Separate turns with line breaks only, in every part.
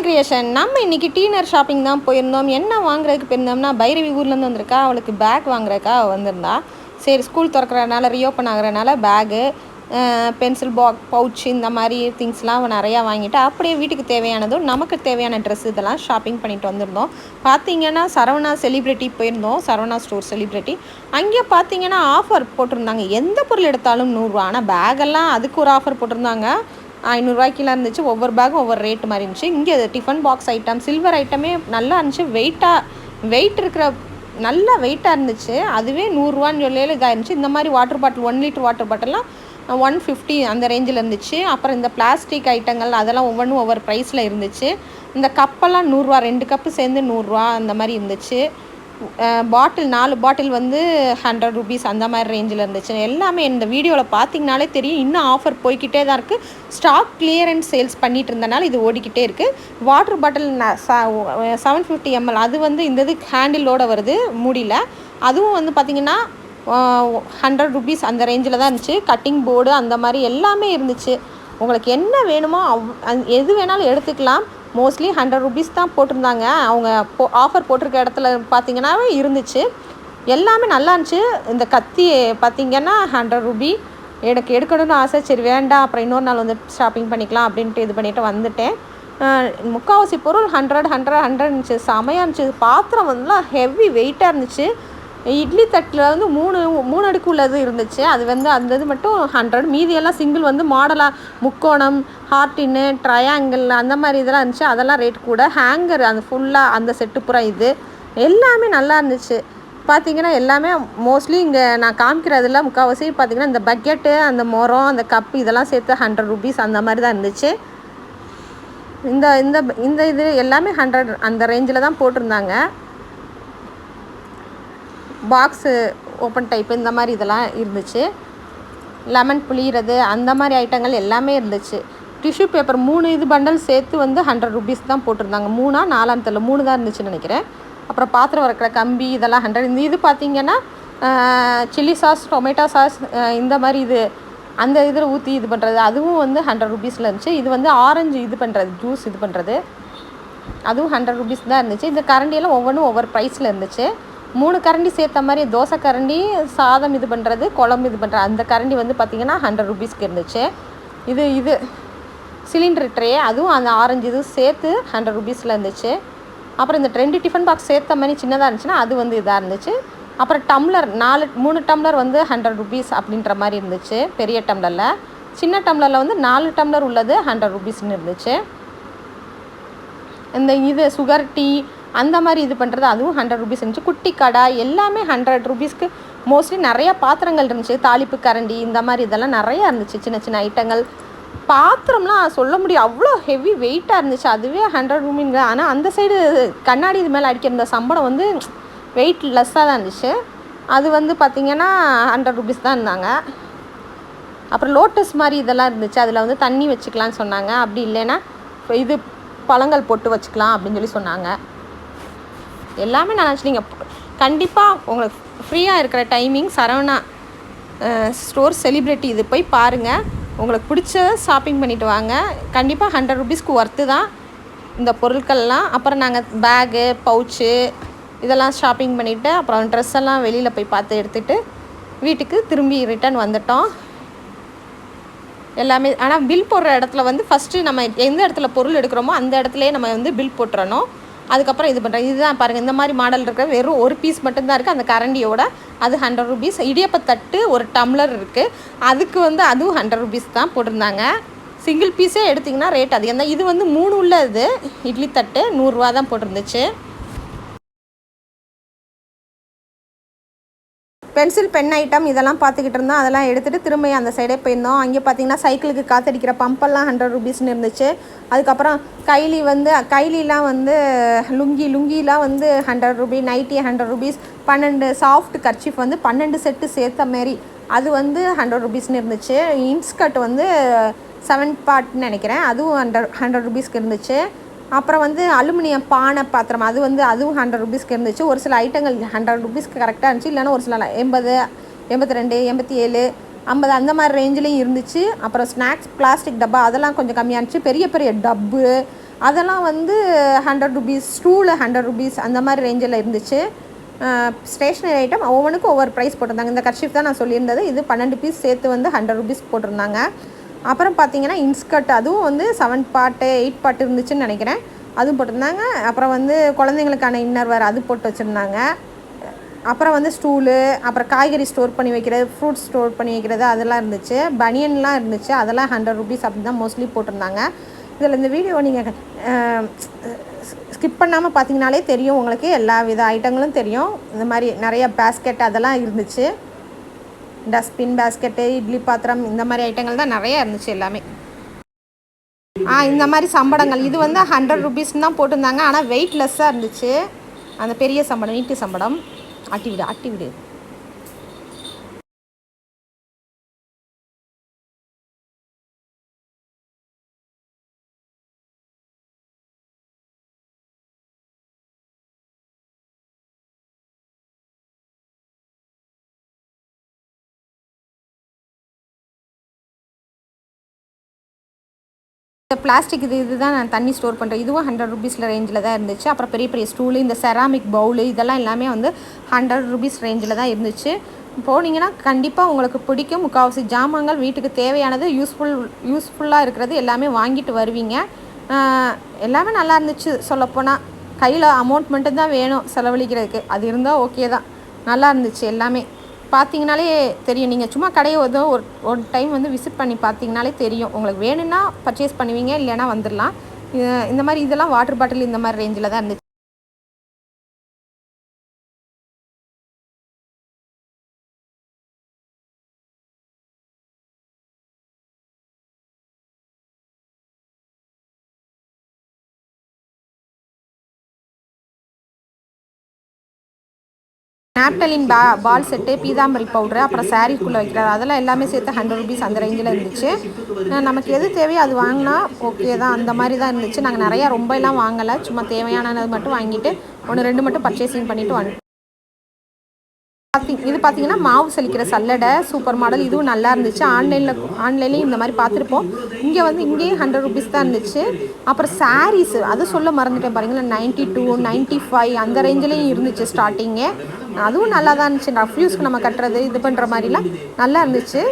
மணி creation நம்ம இன்றைக்கி டீனர் shopping தான் போயிருந்தோம். என்ன வாங்குறதுக்கு போயிருந்தோம்னா பைரவி ஊர்லேருந்து வந்திருக்கா அவளுக்கு பேக் வாங்குறதுக்கா வந்திருந்தா. சரி ஸ்கூல் திறக்கிறனால ரீஓப்பன் ஆகுறனால பேகு பென்சில் பாக் பவுச் இந்த மாதிரி திங்ஸ்லாம் நிறையா வாங்கிட்டு அப்படியே வீட்டுக்கு தேவையானதும் நமக்கு தேவையான ட்ரெஸ் இதெல்லாம் ஷாப்பிங் பண்ணிட்டு வந்திருந்தோம். பார்த்தீங்கன்னா சரவணா செலிப்ரிட்டி போயிருந்தோம். சரவணா ஸ்டோர் செலிப்ரிட்டி அங்கே பார்த்தீங்கன்னா ஆஃபர் போட்டிருந்தாங்க. எந்த பொருள் எடுத்தாலும் நூறுரூவா ஆனால் பேகெல்லாம் அதுக்கு ஒரு ஆஃபர் போட்டிருந்தாங்க. ஐநூறுரூவாய்க்கெலாம் இருந்துச்சு. ஒவ்வொரு பேக்கும் ஒவ்வொரு ரேட் மாதிரி இருந்துச்சு. இங்கே டிஃபன் பாக்ஸ் ஐட்டம் சில்வர் ஐட்டமே நல்லா இருந்துச்சு. வெயிட்டாக வெயிட் இருக்கிற நல்லா வெயிட்டாக இருந்துச்சு. அதுவே நூறுரூவான்னு சொல்லையில் இதாக இருந்துச்சு. இந்த மாதிரி water bottle one litre water பாட்டிலாம் ஒன் ஃபிஃப்டி அந்த ரேஞ்சில் இருந்துச்சு. அப்புறம் இந்த பிளாஸ்டிக் ஐட்டங்கள் அதெல்லாம் ஒவ்வொன்றும் ஒவ்வொரு ப்ரைஸில் இருந்துச்சு. இந்த கப்பெல்லாம் நூறுரூவா ரெண்டு கப்பு சேர்ந்து நூறுரூவா அந்த மாதிரி இருந்துச்சு. பாட்டில் நாலு பாட்டில் வந்து ஹண்ட்ரட் ருபீஸ் அந்த மாதிரி ரேஞ்சில் இருந்துச்சு. எல்லாமே இந்த வீடியோவில் பார்த்தீங்கனாலே தெரியும். இன்னும் ஆஃபர் போய்கிட்டே தான் இருக்குது ஸ்டாக் கிளியரன்ஸ் சேல்ஸ் பண்ணிட்டு இருந்தனால இது ஓடிக்கிட்டே இருக்குது water bottle seven fifty ML அது வந்து இந்த இது ஹேண்டிலோட வருது. மூடியில் அதுவும் வந்து பார்த்திங்கன்னா ஹண்ட்ரட் ருபீஸ் அந்த ரேஞ்சில் தான் இருந்துச்சு. கட்டிங் போர்டு அந்த மாதிரி எல்லாமே இருந்துச்சு. உங்களுக்கு என்ன வேணுமோ அவ் எது வேணாலும் எடுத்துக்கலாம். மோஸ்ட்லி ஹண்ட்ரட் ருபீஸ் தான் போட்டிருந்தாங்க. அவங்க போ ஆஃபர் போட்டிருக்க இடத்துல பார்த்தீங்கன்னாவே இருந்துச்சு. எல்லாமே நல்லா இருந்துச்சு. இந்த கத்தி பார்த்தீங்கன்னா ஹண்ட்ரட் ருபி. எனக்கு எடுக்கணும்னு ஆசை. சரி வேண்டாம். அப்புறம் இன்னொரு நாள் வந்து ஷாப்பிங் பண்ணிக்கலாம் அப்படின்ட்டு இது பண்ணிவிட்டு வந்துட்டேன். முக்கால்வாசி பொருள் ஹண்ட்ரட் ஹண்ட்ரட் ஹண்ட்ரட் இருந்துச்சு. செமையாக இருந்துச்சு. பாத்திரம் வந்துலாம் ஹெவி வெயிட்டாக இருந்துச்சு. இட்லி தட்டில் வந்து மூணு மூணு அடுக்கு உள்ளது இருந்துச்சு. அது வந்து அந்த இது மட்டும் ஹண்ட்ரட் மீதியெல்லாம் சிங்கிள் வந்து மாடலாக முக்கோணம் ஹார்ட்டின்னு ட்ரையாங்கிள் அந்த மாதிரி இதெல்லாம் இருந்துச்சு. அதெல்லாம் ரேட் கூட. ஹேங்கர் அந்த ஃபுல்லாக அந்த செட்டு புறம் இது. எல்லாமே நல்லா இருந்துச்சு. பார்த்தீங்கன்னா எல்லாமே மோஸ்ட்லி இங்கே நான் காமிக்கிறதுல முக்கால்வாசி பார்த்தீங்கன்னா இந்த பக்கெட்டு அந்த மரம் அந்த கப்பு இதெல்லாம் சேர்த்து ஹண்ட்ரட் ருபீஸ் அந்த மாதிரி தான் இருந்துச்சு. இந்த இந்த இந்த இது எல்லாமே ஹண்ட்ரட் அந்த ரேஞ்சில் தான் போட்டிருந்தாங்க. பாக்ஸு ஓப்பன் டைப்பு இந்த மாதிரி இதெல்லாம் இருந்துச்சு. லெமன் புளிகிறது அந்த மாதிரி ஐட்டங்கள் எல்லாமே இருந்துச்சு. டிஷ்யூ பேப்பர் மூணு இது பண்டல் சேர்த்து வந்து ஹண்ட்ரட் ருபீஸ் தான் போட்டிருந்தாங்க. மூணா நாலாம் தெரியல மூணு தான் இருந்துச்சுன்னு நினைக்கிறேன். அப்புறம் பாத்திரம் வளர்க்குற கம்பி இதெல்லாம் ஹண்ட்ரட் இந்த இது பார்த்திங்கன்னா சில்லி சாஸ் டொமேட்டோ சாஸ் இந்த மாதிரி இது அந்த இதில் ஊற்றி இது பண்ணுறது அதுவும் வந்து ஹண்ட்ரட் ருபீஸில் இருந்துச்சு. இது வந்து ஆரஞ்சு இது பண்ணுறது ஜூஸ் இது பண்ணுறது அதுவும் ஹண்ட்ரட் ருபீஸ் தான் இருந்துச்சு. இந்த கரண்டியெல்லாம் ஒவ்வொன்றும் ஒவ்வொரு ப்ரைஸில் இருந்துச்சு. மூணு கரண்டி சேர்த்த மாதிரி தோசை கரண்டி சாதம் இது பண்ணுறது குழம்பு இது பண்ணுறது அந்த கரண்டி வந்து பார்த்திங்கன்னா ஹண்ட்ரட் ருபீஸ்க்கு இருந்துச்சு. இது இது சிலிண்டர் ட்ரே அதுவும் அந்த ஆரஞ்சு இது சேர்த்து ஹண்ட்ரட் ருபீஸில் இருந்துச்சு. அப்புறம் இந்த ரெண்டு டிஃபன் பாக்ஸ் சேர்த்த மாதிரி சின்னதாக இருந்துச்சுன்னா அது வந்து இதாக இருந்துச்சு. அப்புறம் டம்ளர் நாலு மூணு டம்ளர் வந்து ஹண்ட்ரட் ருபீஸ் அப்படின்ற மாதிரி இருந்துச்சு பெரிய டம்ளரில் சின்ன டம்ளரில் வந்து நாலு டம்ளர் உள்ளது ஹண்ட்ரட் ருபீஸ்னு இருந்துச்சு. இந்த இது சுகர் டீ அந்த மாதிரி இது பண்ணுறது அதுவும் ஹண்ட்ரட் ருபீஸ் இருந்துச்சு. குட்டி கடை எல்லாமே ஹண்ட்ரட் ருபீஸ்க்கு மோஸ்ட்லி நிறையா பாத்திரங்கள் இருந்துச்சு. தாளிப்பு கரண்டி இந்த மாதிரி இதெல்லாம் நிறையா இருந்துச்சு. சின்ன சின்ன ஐட்டங்கள் பாத்திரம்லாம் சொல்ல முடியும் அவ்வளோ ஹெவி வெயிட்டாக இருந்துச்சு. அதுவே ஹண்ட்ரட் ரூமிங்க ஆனால் அந்த சைடு கண்ணாடி இது மேலே அடிக்கிற இந்த சம்பளம் வந்து வெயிட் லெஸ்ஸாக தான் இருந்துச்சு. அது வந்து பார்த்திங்கன்னா ஹண்ட்ரட் ருபீஸ் தான் இருந்தாங்க. அப்புறம் லோட்டஸ் மாதிரி இதெல்லாம் இருந்துச்சு. அதில் வந்து தண்ணி வச்சுக்கலான்னு சொன்னாங்க. அப்படி இல்லைன்னா இது பழங்கள் போட்டு வச்சுக்கலாம் அப்படின்னு சொல்லி சொன்னாங்க. எல்லாமே நான் நினச்சி நீங்கள் கண்டிப்பாக உங்களுக்கு ஃப்ரீயாக இருக்கிற டைமிங் சரவணா ஸ்டோர் செலிப்ரிட்டி இது போய் பாருங்கள் உங்களுக்கு பிடிச்ச ஷாப்பிங் பண்ணிவிட்டு வாங்க. கண்டிப்பாக ஹண்ட்ரட் ருபீஸ்க்கு ஒர்த்து தான் இந்த பொருட்கள்லாம். அப்புறம் நாங்கள் பேகு பவுச்சு இதெல்லாம் ஷாப்பிங் பண்ணிவிட்டு அப்புறம் ட்ரெஸ் எல்லாம் வெளியில் போய் பார்த்து எடுத்துகிட்டு வீட்டுக்கு திரும்பி ரிட்டர்ன் வந்துட்டோம். எல்லாமே ஆனால் பில் போடுற இடத்துல வந்து ஃபஸ்ட்டு நம்ம எந்த இடத்துல பொருள் எடுக்கிறோமோ அந்த இடத்துலையே நம்ம வந்து பில் போட்டுறணும். அதுக்கப்புறம் இது பண்ணுறேன் இதுதான் பாருங்கள் இந்த மாதிரி மாடல் இருக்கிற வெறும் ஒரு பீஸ் மட்டும்தான் இருக்குது அந்த கரண்டியோட அது ஹண்ட்ரட் ருபீஸ் இடியப்பத்தட்டு ஒரு டம்ளர் இருக்குது அதுக்கு வந்து அதுவும் ஹண்ட்ரட் ருபீஸ் தான் போட்டிருந்தாங்க. சிங்கிள் பீஸே எடுத்திங்கன்னா ரேட் அதிகம். தான் இது வந்து மூணு உள்ளது இட்லி தட்டு நூறுரூவா தான் போட்டிருந்துச்சு. பென்சில் பென் ஐட்டம் இதெல்லாம் பார்த்துக்கிட்டு இருந்தோம். அதெல்லாம் எடுத்துகிட்டு திரும்ப அந்த சைடே போயிருந்தோம். அங்கே பார்த்தீங்கன்னா சைக்கிளுக்கு காத்தடிக்கிற பம்பெல்லாம் ஹண்ட்ரட் ருபீஸ்னு இருந்துச்சு. அதுக்கப்புறம் கைலி வந்து கைலிலாம் வந்து லுங்கி லுங்கிலாம் வந்து hundred rupee nighty hundred rupees பன்னெண்டு சாஃப்ட் கர்ச்சிஃப் வந்து பன்னெண்டு செட்டு சேர்த்த மாரி. அது வந்து ஹண்ட்ரட் ருபீஸ்னு இருந்துச்சு. இன்ஸ்கர்ட் வந்து செவன் பார்ட்னு நினைக்கிறேன். அதுவும் ஹண்ட்ரட் ஹண்ட்ரட் ருபீஸ்க்கு இருந்துச்சு. அப்புறம் வந்து அலுமினியம் பானை பாத்திரம் அது வந்து அதுவும் ஹண்ட்ரட் ருபீஸ்க்கு இருந்துச்சு. ஒரு சில ஐட்டங்கள் ஹண்ட்ரட் ருபீஸ்க்கு கரெக்டாக இருந்துச்சு. இல்லைன்னா ஒரு சில எண்பது எண்பத்தி ரெண்டு எண்பத்தி ஏழு ஐம்பது அந்த மாதிரி ரேஞ்சிலையும் இருந்துச்சு. அப்புறம் ஸ்நாக்ஸ் பிளாஸ்டிக் டப்பா அதெல்லாம் கொஞ்சம் கம்மியாக இருந்துச்சு. பெரிய பெரிய டப்பு. அதெல்லாம் வந்து hundred rupees stool hundred rupees அந்த மாதிரி ரேஞ்சில் இருந்துச்சு. ஸ்டேஷ்னரி ஐட்டம் ஒவ்வொன்றுக்கும் ஒவ்வொரு ப்ரைஸ் போட்டிருந்தாங்க. இந்த கர்ஷிஃப் தான் நான் சொல்லியிருந்தது. இது பன்னெண்டு பீஸ் சேர்த்து வந்து ஹண்ட்ரட் ருபீஸ் போட்டிருந்தாங்க. அப்புறம் பார்த்தீங்கன்னா இன்ஸ்கர்ட் அதுவும் வந்து செவன் பாட்டு எயிட் பாட்டு இருந்துச்சுன்னு நினைக்கிறேன். அதுவும் போட்டிருந்தாங்க. அப்புறம் வந்து குழந்தைங்களுக்கான இன்னர்வேர் அது போட்டு வச்சுருந்தாங்க. அப்புறம் வந்து ஸ்டூலு அப்புறம் காய்கறி ஸ்டோர் பண்ணி வைக்கிறது ஃப்ரூட்ஸ் ஸ்டோர் பண்ணி வைக்கிறது அதெல்லாம் இருந்துச்சு. பனியன்லாம் இருந்துச்சு. அதெல்லாம் ஹண்ட்ரட் ருபீஸ் அப்படி தான் மோஸ்ட்லி போட்டிருந்தாங்க. இதில் இந்த வீடியோ நீங்கள் ஸ்கிப் பண்ணாமல் பார்த்தீங்கனாலே தெரியும். உங்களுக்கு எல்லா வித ஐட்டங்களும் தெரியும். இந்த மாதிரி நிறைய பேஸ்கெட் அதெல்லாம் இருந்துச்சு. டஸ்ட்பின் பேஸ்கெட்டு இட்லி பாத்திரம் இந்த மாதிரி ஐட்டங்கள் தான் நிறைய இருந்துச்சு எல்லாமே. ஆ இந்த மாதிரி சம்படங்கள். இது வந்து ஹண்ட்ரட் ருபீஸ்ன்னு தான் போட்டிருந்தாங்க. ஆனால் வெயிட்லெஸ்ஸாக இருந்துச்சு. அந்த பெரிய சம்படம் நீட்டு சம்படம். ஆட்டி விடு ஆட்டி விடு. இந்த பிளாஸ்டிக் இது இதுதான் நான் தண்ணி ஸ்டோர் பண்ணுறேன் இதுவும் ஹண்ட்ரட் ருபீஸில் ரேஞ்சில் தான் இருந்துச்சு. அப்புறம் பெரிய பெரிய ஸ்டூலு இந்த செராமிக் பவுலு இதெல்லாம் எல்லாமே வந்து ஹண்ட்ரட் ருபீஸ் ரேஞ்சில் தான் இருந்துச்சு. போனீங்கன்னா கண்டிப்பாக உங்களுக்கு பிடிக்கும். முக்கால்வாசி ஜாமான்கள் வீட்டுக்கு தேவையானது யூஸ்ஃபுல் யூஸ்ஃபுல்லாக இருக்கிறது எல்லாமே வாங்கிட்டு வருவீங்க. எல்லாமே நல்லா இருந்துச்சு சொல்லப்போனால் கையில் அமௌண்ட் மட்டும்தான் வேணும் செலவழிக்கிறதுக்கு. அது இருந்தால் ஓகே தான். நல்லா இருந்துச்சு எல்லாமே. பார்த்தீங்கனாலே தெரியும். நீங்கள் சும்மா கடையை ஏதோ ஒரு ஒரு டைம் வந்து விசிட் பண்ணி பார்த்தீங்கனாலே தெரியும். உங்களுக்கு வேணும்னா பர்ச்சேஸ் பண்ணுவீங்க இல்லைன்னா வந்துடலாம் இந்த மாதிரி இதெல்லாம் வாட்டர் பாட்டில் இந்த மாதிரி ரேஞ்சில் தான் இருந்துச்சு. நாப்டலின் பா பால் செட்டு பீதாம்பரி பவுடரு அப்புறம் சாரீக்குள்ளே வைக்கிறது அதெல்லாம் எல்லாமே சேர்த்து ஹண்ட்ரட் ருபீஸ் அந்த ரேஞ்சில் இருந்துச்சு. நமக்கு எது தேவையோ அது வாங்கினா ஓகே தான். அந்த மாதிரி தான் இருந்துச்சு. நாங்கள் நிறையா ரொம்ப எல்லாம் வாங்கலை. சும்மா தேவையானது மட்டும் வாங்கிட்டு ஒன்று ரெண்டு மட்டும் பர்ச்சேசிங் பண்ணிவிட்டு வந்துட்டோம். பார்த்தி இது பார்த்தீங்கன்னா மாவு சலிக்கிற சல்லடை சூப்பர் மாடல் இதுவும் நல்லா இருந்துச்சு. ஆன்லைனில் ஆன்லைன்லேயும் இந்த மாதிரி பார்த்துருப்போம் இங்கே வந்து இங்கேயும் ஹண்ட்ரட் ருபீஸ் தான் இருந்துச்சு. அப்புறம் சாரீஸ் அது சொல்ல மறந்துட்டேன் பாருங்களேன். நைன்ட்டி டூ நைன்ட்டி ஃபைவ் அந்த ரேஞ்சிலையும் இருந்துச்சு ஸ்டார்டிங்கே அதுவும் நல்லா தான் இருந்துச்சு ரஃப்யூஸ்க்கு நம்ம கட்டுறது இது பண்ணுற மாதிரிலாம் நல்லா இருந்துச்சு.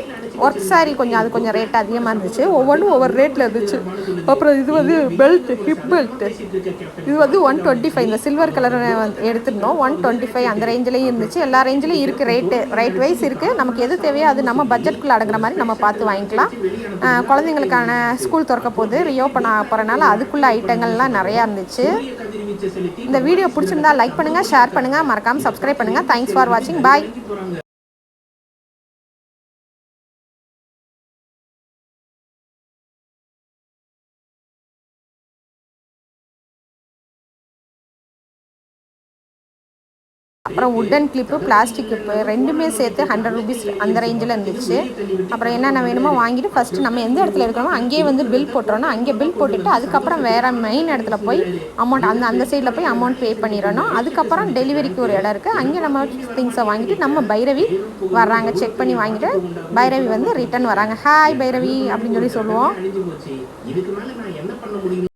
ஒர்க் saree கொஞ்சம் அது கொஞ்சம் ரேட் அதிகமாக இருந்துச்சு. ஒவ்வொன்றும் ஒவ்வொரு ரேட்டில் இருந்துச்சு. அப்புறம் இது வந்து பெல்ட் ஹிப் பெல்ட் இது வந்து ஒன் டுவெண்ட்டி ஃபைவ் இந்த சில்வர் கலர் எடுத்திருந்தோம். ஒன் டுவெண்ட்டி ஃபைவ் அந்த ரேஞ்சிலையும் இருந்துச்சு. எல்லா ரேஞ்சிலையும் இருக்குது ரேட்டு ரைட் வைஸ் இருக்குது நமக்கு எது தேவையோ அது நம்ம பட்ஜெட்குள்ளே அடங்குற மாதிரி நம்ம பார்த்து வாங்கிக்கலாம். குழந்தைங்களுக்கான ஸ்கூல் திறக்க போது ரியோப்பன் ஆக போகிறனால அதுக்குள்ள ஐட்டங்கள்லாம் நிறையா இருந்துச்சு. இந்த வீடியோ பிடிச்சிருந்தா லைக் பண்ணுங்கள் ஷேர் பண்ணுங்கள் மறக்காமல் சப்ஸ்கிரைப் பண்ணுங்கள் தேங்க்ஸ் ஃபார் வாட்சிங் பாய் அப்புறம் உட்டன் கிளிப்பு பிளாஸ்டிக் கிளிப்பு ரெண்டுமே சேர்த்து ஹண்ட்ரட் ருபீஸ் அந்த ரேஞ்சில் இருந்துச்சு. அப்புறம் என்னென்ன வேணுமோ வாங்கிட்டு ஃபஸ்ட்டு நம்ம எந்த இடத்துல இருக்கிறோமோ அங்கேயே வந்து பில் போட்டுறணும். அங்கே பில் போட்டுட்டு அதுக்கப்புறம் வேறு மெயின் இடத்துல போய் அமௌண்ட் அந்த அந்த சைடில் போய் அமௌண்ட் பே பண்ணிடணும். அதுக்கப்புறம் டெலிவரிக்கு ஒரு இடம் இருக்குது அங்கே நம்ம திங்ஸை வாங்கிட்டு நம்ம பைரவி வர்றாங்க. செக் பண்ணி வாங்கிட்டு பைரவி வந்து ரிட்டர்ன் வராங்க. ஹாய் பைரவி அப்படின்னு சொல்லி சொல்லுவோம்.